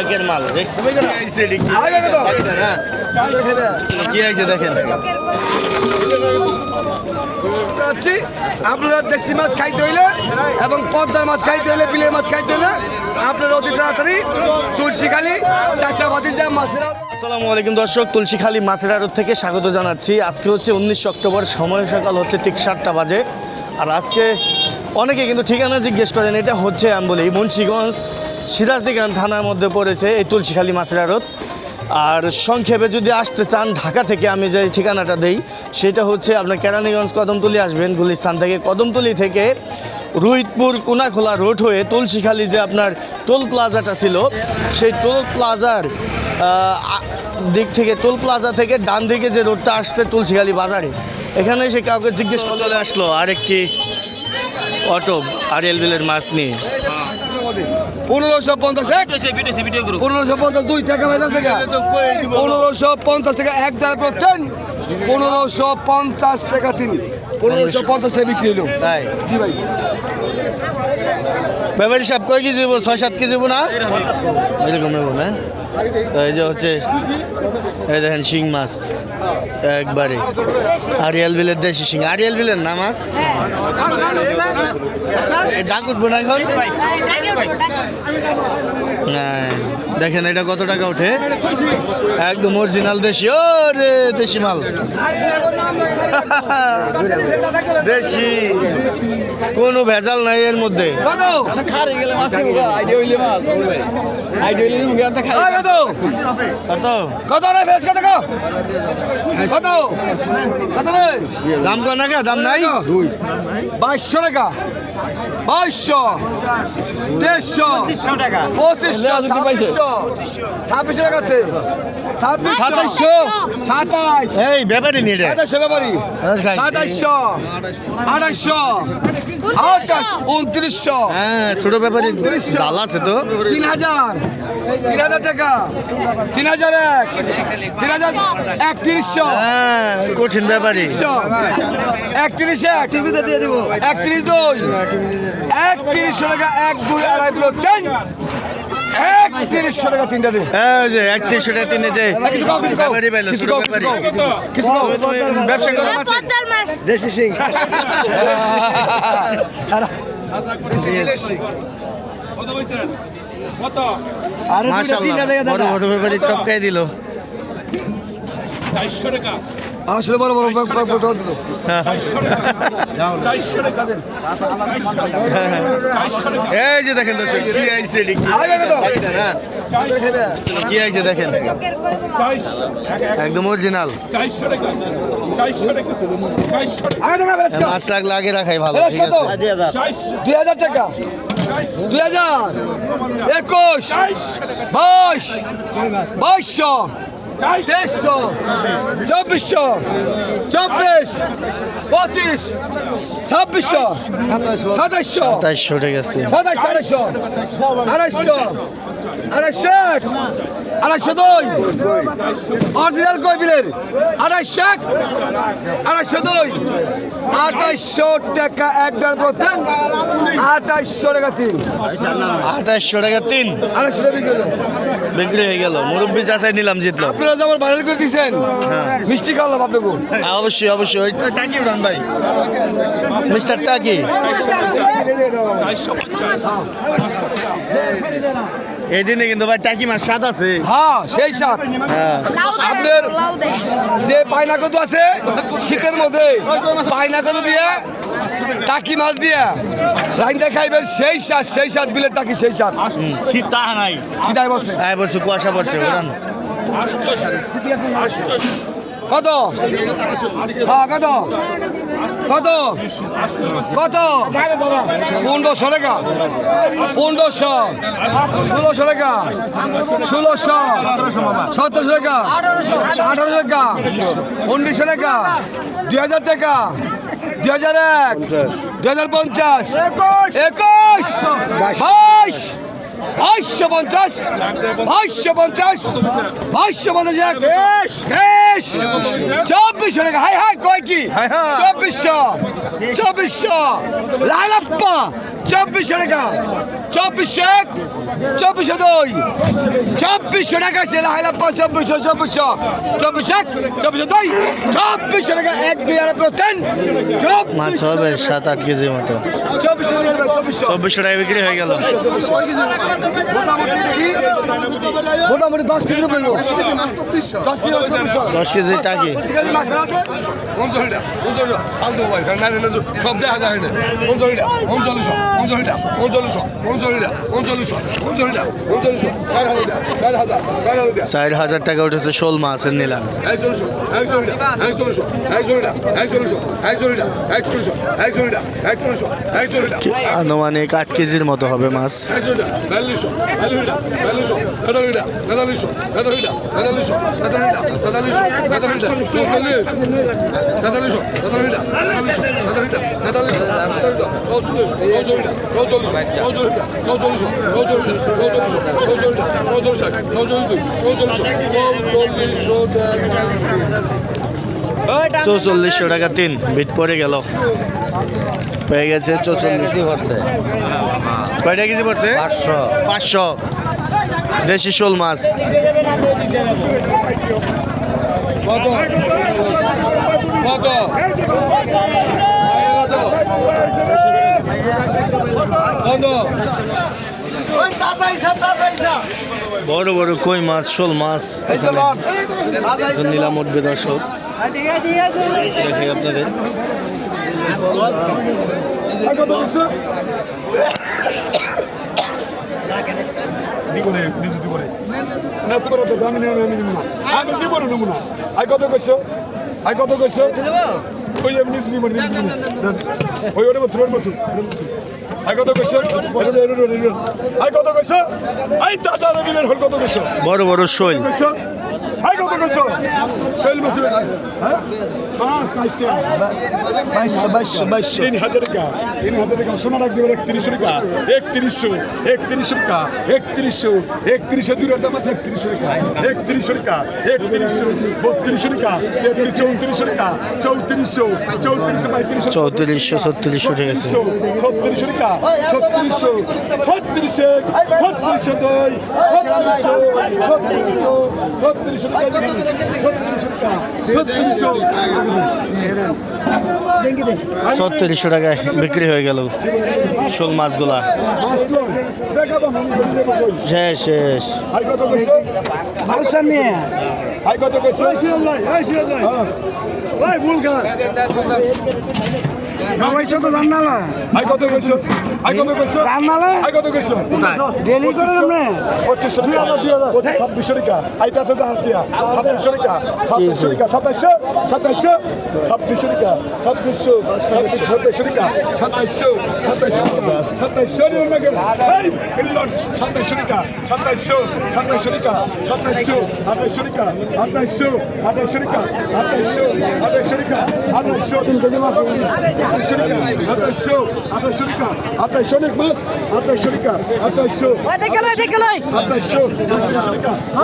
একের মাল কি আইছে এটি? হ্যাঁ। দেখেন। হচ্ছে আপনারা দেশি মাছ খাইতে হইলে এবং পদ্মার মাছ খাইতে হইলে বিলের মাছ খাইতে হইলে আপনারা অতি তাড়াতাড়ি তুলসীখালি চাষা ভাতিজা মাছের আসসালামু আলাইকুম দর্শক তুলসীখালী মাছের আড়ত থেকে স্বাগত জানাচ্ছি। আজকে হচ্ছে উনিশ অক্টোবর সময় সকাল হচ্ছে ঠিক সাতটা বাজে। আর আজকে অনেকে কিন্তু ঠিকানা জিজ্ঞেস করেন এটা হচ্ছে আমি বলি মুন্সীগঞ্জ সিরাজদিগান থানার মধ্যে পড়েছে এই তুলসীখালী মাছের আড়ত। আর সংক্ষেপে যদি আসতে চান, ঢাকা থেকে আমি যে ঠিকানাটা দেই, সেটা হচ্ছে আপনার কেরানীগঞ্জ কদমতলি আসবেন, গুলিস্তান থেকে। কদমতলি থেকে রুহিতপুর কোনাখোলা রোড হয়ে তুলসীখালী যে আপনার টোল প্লাজাটা ছিল, সেই টোল প্লাজার দিক থেকে, টোল প্লাজা থেকে ডান দিকে যে রোডটা আসছে তুলসীখালী বাজারে। এখানে সে কাউকে জিজ্ঞেস করে চলে আসলো আরেকটি অটো আরিয়াল বিলের মাছ নিয়ে। পনেরোশো পঞ্চাশ এক? পনেরোশো পঞ্চাশ দুই টাকা বেজা থেকে পনেরোশো পঞ্চাশ টাকা এক দাঁড় প্রত্যেক পনেরোশো পঞ্চাশ টাকা তিন। পনেরোশো পঞ্চাশ টাকা বিক্রি হলো জি ভাই। ব্যাপারী সাহেব কয় কেজি ছয় সাত কেজি না? এরকম হব না? এই যে হচ্ছে এই দেখেন শিং মাছ। একবারে। আরিয়াল বিলের দেশি সিং। আরিয়াল বিলের না মাছ ডাক উঠবো না এখন? হ্যাঁ। দেখেন এটা কত টাকা ওঠে? একদম অরিজিনাল দেশি। ও রে দেশি মাল। দেশি। কোনো ভেজাল নাই এর মধ্যে। কত কত? কত? কত রে বেশ কত কত? কত দাম কয় না দাম নাই? বাইশশো টাকা। বাইশশো দেড়শো পঁচিশশো লেয়া যদি পাইছে। ছাব্বিশশো ছাব্বিশশো টাকা আছে। ছাব্বিশশো সাতাইশশো। সাতাইশ। এই ব্যাপারই নিয়ে রে। সাতাইশশো ব্যাপারি সাতাইশশো আঠাইশশো আঠাশ উনত্রিশশো। হ্যাঁ ছোট ব্যাপারই জাল আছে তো। তিন হাজার। তিন হাজার টাকা। তিন হাজার এক। তিন হাজার একত্রিশশো। হ্যাঁ কঠিন ব্যাপারই। একত্রিশ এক। টিভিতে দিয়ে দিব। একত্রিশ দুই। একত্রিশশো টাকা এক দুই আড়াই কিলো তিন। একত্রিশশো টাকা তিনটা দিন এই যে একত্রিশশো টাকা তিনে যে পাইলো কিছু কিছু ব্যবসা করো দেশি সিং তিনটা দেখে বড় দাদা। বড় ব্যাপারই টপকাই দিল। আসলে বড় বড় ব্যাগ ব্যাগ দিল এই যে দেখেন দর্শক কি আইছে কি? হ্যাঁ, আইছে দেখেন? একদম অরিজিনাল। মাছ লাগলে আগে রাখাই ভালো ঠিক আছে? দুই হাজার টাকা। দুই হাজার। একুশ। বাইশ। বাইশশো। তেইশশো। চব্বিশশো। চব্বিশ। পঁচিশ। ছাব্বিশশো। সাতাইশশো। সাতাইশশো ঠিক আছে সাতাইশশো আড়াইশো আড়াইশো আড়াইশো। আড়াইশো দুই। অরিজিনাল কই বিলের আড়াইশো এক আড়াইশো দুই। আঠাইশশো টাকা এক ডাল প্রথম আঠাইশশো টাকা তিন। আঠাইশশো টাকা তিন। আড়াইশো টাকা বিক্রি হয়ে গেল। মুরব্বী চাষাই নিলাম জিতলো। আপনারা যেমন ভাইরাল করে দিচ্ছেন মিষ্টি খাওয়ালাম আপনাকে। হ্যাঁ, অবশ্যই অবশ্যই। ওই টাকি উঠান ভাই? মিস্টার টাকি? এই দিনে কিন্তু ভাই টাকি মাছ স্বাদ আছে। হ্যাঁ সেই সাত হ্যাঁ আপনার যে পায়না কদু আছে শীতের মধ্যে পায়না কদু দিয়ে টাকি মাছ দিয়ে লাইন খাইবেন সেই সাত সেই সাত বিলের টাকি সেই স্বাদ। শীত তাহা নাই। বলছে হ্যাঁ বলছো কুয়াশা পড়ছে কত? হ্যাঁ কত? কত? কত? পনেরোশো টাকা পনেরোশো ষোলোশো টাকা ষোলোশো সতেরোশো টাকা আঠারোশো টাকা উনিশশো টাকা দুই হাজার টাকা দুই হাজার এক? দুই হাজার পঞ্চাশ? একুশ? বাইশ? বাইশশো পঞ্চাশ বাইশশো পঞ্চাশ বাইশশো পঞ্চাশ এক দেশ। চব্বিশশো টাকা। হাই হাই কয় কি। চব্বিশশো চব্বিশশো। লাইলাপ্পা চব্বিশশো টাকা। চব্বিশশো এক চব্বিশশো দুই চব্বিশশো টাকা আছে লাইলাপ্পা চব্বিশশো চব্বিশশো চব্বিশ এক চব্বিশশো দুই চব্বিশশো টাকা এক দুই আর তিন মাছ হবে সাত আট কেজি মতো। চব্বিশশো টাকা বিক্রি হয়ে গেল। মোটামুটি দেখি মোটামুটি দশ কেজি। দশ কেজি টাকি। সব দেখা যায় না। উনচল্লিশটা উনচল্লিশশো উনচল্লিশশো উনচল্লিশশো উনচল্লিশশো চার হাজার টাকা উঠেছে শোল মাছের নিলাম আনুমানিক আট কেজির মতো হবে মাছ একচল্লিশটা চৌচল্লিশশো টাকা তিন বিট পড়ে গেল। পেয়ে গেছে চৌচল্লিশ। কয়টা কেজি পড়ছে? পাঁচশো। পাঁচশো। দেশি শোল মাছ। কত কত কত বড় বড় কই মাছ শোল মাছ এখানে। নিলাম উঠবে দর্শক দেখাই আপনাদের। আই কত কইছো? আই কত কইছো? ওই দিব ওই ওরে মত ওরে মত কত কইছো আই কত কইছো আই দাদা রবিলের হল কত কইছো বড় বড় শৈল। কত কইছো শৈল মাছ হ্যাঁ? পাঁচ নাইস বাইশশো বাইশশো বাইশশো। তিন হাজার টাকা তিন হাজার টাকা। সোনা রাখ দেবেন একত্রিশশো টাকা একত্রিশশো একত্রিশশো টাকা একত্রিশশো একত্রিশশো দুই দাম আছে একত্রিশশো টাকা একত্রিশশো টাকা একত্রিশশো বত্রিশশো টাকা তেত্রিশ চৌত্রিশশো টাকা চৌত্রিশশো চৌত্রিশশো পঁয়ত্রিশশো চৌত্রিশশো ছত্রিশশো ছত্রিশশো টাকা ছত্রিশশো ছত্রিশে ছত্রিশশো দুই ছত্রিশশো ছত্রিশশো ছত্রিশশো টাকা ছত্রিশশো ছত্রিশশো টাকায় বিক্রি হয়ে গেল শোল মাছগুলা। আসলো দেখাবো মনে করে দেবো কই শেষ শেষ হাই কত কইছো নিয়ে হাই কত কইছো ভাই ভুল খা পয়সা তো জানালা হাই কত কইছো হাই কত কইছো জানালা হাই কত কইছো ডেলি করে আপনি পঁচিশশো টাকা ছাব্বিশশো টাকা। আইতাছে জাহাজ দিয়া। ছাব্বিশশো টাকা। ছাব্বিশশো টাকা। সাতাইশশো? সাতাইশশো? ছাব্বিশশো টাকা। ছাব্বিশশো? ছাব্বিশ সাতাইশশো টাকা। সাতাইশশো? সাতাইশশো সাতাইশশো সাতাইশশো টাকা। সাতাইশশো? সাতাইশশো টাকা সাতাইশশো আঠাইশশো টাকা আঠাইশশো আঠাইশশো টাকা। আঠাইশশো আঠাইশশো টাকা। আঠাইশশো তিন কেজি মাছ আঠাইশশো টাকা। আঠাইশশো? আঠাইশশো টাকা। আঠাইশশো? অনেক মাছ আঠাইশশো টাকা। আঠাইশশো? দেখলে দেখলে আঠাইশশো আঠাইশশো টাকা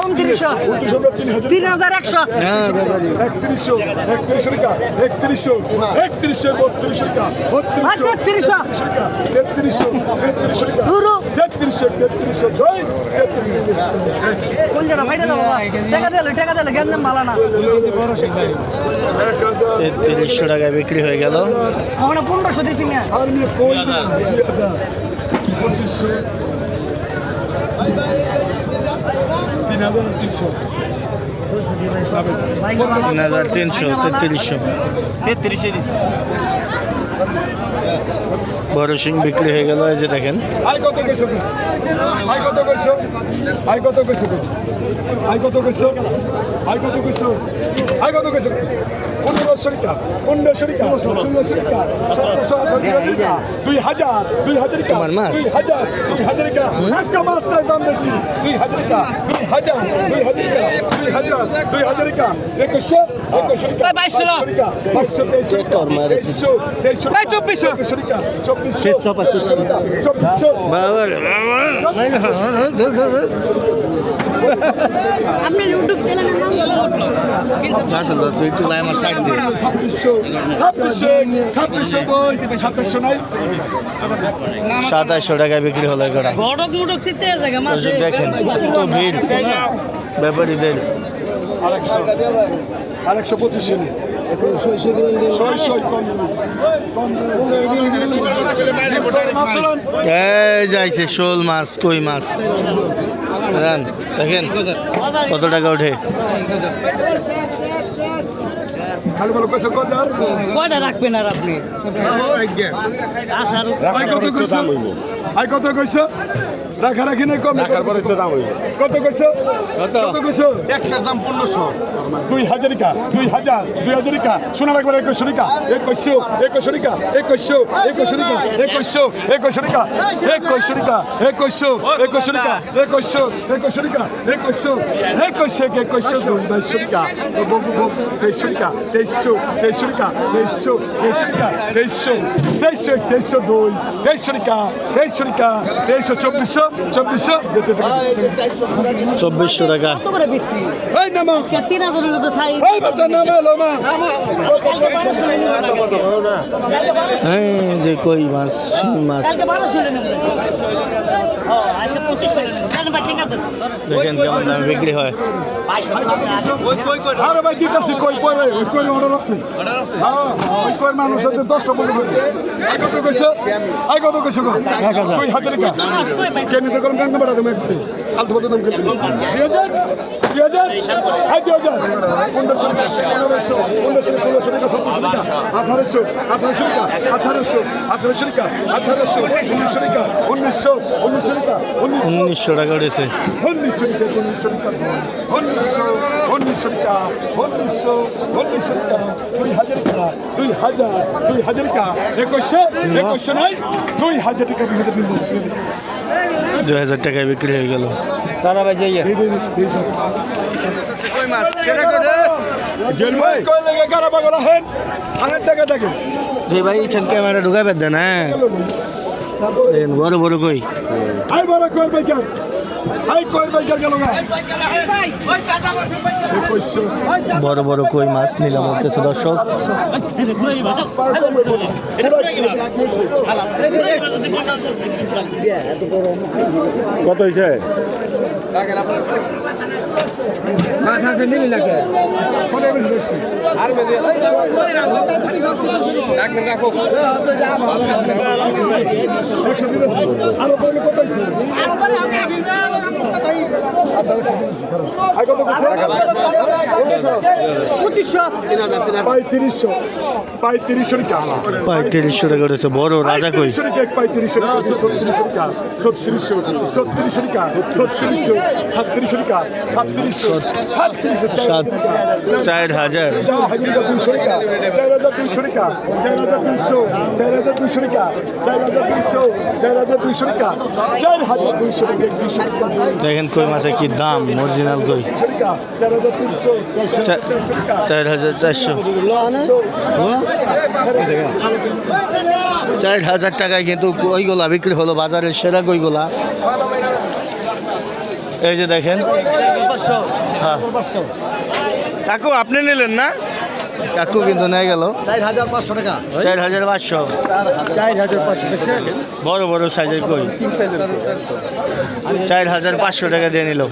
উনত্রিশশো উনত্রিশশো তিন হাজার তিন হাজার একশো একত্রিশশো একত্রিশশো টাকা একত্রিশশো একত্রিশশো বত্রিশশো টাকা বত্রিশশো তেত্রিশশো। তেত্রিশশো টাকা তেত্রিশশো তেত্রিশশো কোন জায়গা ভাইটা দেবো টাকা দিলে টাকা দিলে জ্ঞান দেন ভালো না তেত্রিশশো টাকায় বিক্রি হয়ে গেল আমরা পনেরোশো দিছি না তিন হাজার তিনশো তিন হাজার তিনশো তেত্রিশশো বড় সিং বিক্রি হয়ে গেল, এই যে দেখেন। আই কত কইছো আই কত কইছো? আই কত কইছো আই কত কইছো? আই কত কইছো? আই কত কইছো? পনেরোশো টাকা পনেরোশো টাকা ষোলোশো টাকা সতেরোশো আঠারো টাকা দুই হাজার দুই হাজার টাকা তোমার মাছ? দুই হাজার দুই হাজার টাকা আজকে মাছ নাই দাম বেশি। দুই হাজার টাকা দুই হাজার দুই হাজার টাকা দুই হাজার দুই হাজার টাকা একুশশো একুশশো টাকা বাইশশো তেইশশো তেইশশো তেইশশো টাকা চব্বিশশো। চব্বিশশো চব্বিশশো। আপনার ইউটিউব চ্যানেলের নাম? মাশাল্লাহ তুই আমার সাইড দে ছাব্বিশশো ছাব্বিশশো ছাব্বিশশো দুই সাতাশশো নাই? সাতাশশো টাকায় বিক্রি হলো কটা বড়ক মুডক সিতে জায়গা দেখেন তো ভিড়। ব্যাপারীদের। আরেকশো আরেকশো পঁচিশে নেই ছয়শো কম। মাসলান এই যাইছে শোল মাছ কই মাছ? দেখেন কত টাকা ওঠে খালি বলো কইছো কজার কয়টা রাখবেন আর আপনি আসার আই কত কইছো আই কত কইছো রাখা রাখি নাই কম রাখার পরে তো দাম হইব কত কইছো? কত? কইছো? একটার দাম পনেরোশো। দুই হাজারিকা দুই হাজার দুই হাজারিকা। শোনা রাখবার একুশশো রিকা একুশশো একুশশো রিকা একুশশো একুশশো রিকা একুশশো একুশশো রিকা একুশশো রিকা একুশশো একুশশো রিকা একুশশো একুশশো রিকা একুশশো একুশশো একুশশো দুই বাইশশো রিকা তেইশশো রিকা তেইশশো তেইশশো রিকা তেইশশো তেইশশো রিকা তেইশশো তেইশশো তেইশশো দুই তেইশশো রিকা তেইশশো রিকা তেইশশো চব্বিশশো চব্বিশশো? চব্বিশশো টাকা। হ্যাঁ যে কই মাছ মাছ। দেখেন কেমন দামে বিক্রি হয়। আরে ভাই দিতেছি কই পরে? ওই কই অর্ডার আছে? হ্যাঁ ওই কই মানুষ আছে দশটা বলে কত কইছো? আই কত কইছো গো? দুই হাজার টাকা। কেন তো করুন কেন বাড়া তুমি একবারে আলতু ফালতু দাম কেন দুই হাজার দুই হাজার আই দুই হাজার পনেরোশো পনেরোশো পনেরোশো ষোলোশো টাকা সতেরোশো টাকা আঠারোশো আঠারোশো টাকা আঠারোশো আঠারোশো টাকা আঠারোশো উনিশশো টাকা উনিশশো উনিশশো টাকা উনিশশো। উনিশশো টাকা উঠেছে উনিশশো টাকা উনিশশো টাকা। উনিশশো উনিশশো টাকা উনিশশো উনিশশো টাকা দুই হাজার টাকা দুই হাজার দুই হাজার টাকা। একুশশো একুশশো নাই দুই হাজার টাকা দুই হাজার দুই হাজার টাকায় বিক্রি হয়ে গেল। তারা ভাই যাইয়া। দুই ভাই এখান ক্যামেরা ঢুকাবে দেন হ্যাঁ। বড় বড় কই? বড় কই বড় বড় কই মাছ নিলাম উঠতেছে দর্শক। কত হয়েছে আরও পঁয়ত্রিশশো। পঁয়ত্রিশশো টাকা পঁয়ত্রিশশো টাকা উঠেছে বড় রাজা কই? পঁয়ত্রিশশো ছত্রিশশো টাকা ছত্রিশশো ছত্রিশশো টাকা ছত্রিশশো সাতত্রিশশো টাকা সাতত্রিশশো সাতত্রিশশো সাত চার হাজার। চার হাজার দুইশো টাকা চার হাজার দুইশো টাকা চার হাজার দুইশো চার হাজার দুইশো টাকা চার হাজার দুইশো চার হাজার দুইশো টাকা চার হাজার দুইশো টাকা দুইশো টাকা দেখেন কই মাছের কি দাম অরিজিনাল কই? চার হাজার চার হাজার চারশো। চার হাজার টাকায় কিন্তু কইগুলা বিক্রি হলো, বাজারের সেরা কইগুলা। এই যে দেখেন। হ্যাঁ। কাকু, আপনি নিলেন না? কাকু কিন্তু নিয়ে গেল। চার হাজার পাঁচশো টাকা। চার হাজার পাঁচশো। চার হাজার পাঁচশো বড় বড় সাইজের কই? চার হাজার পাঁচশো টাকা দিয়ে নিল।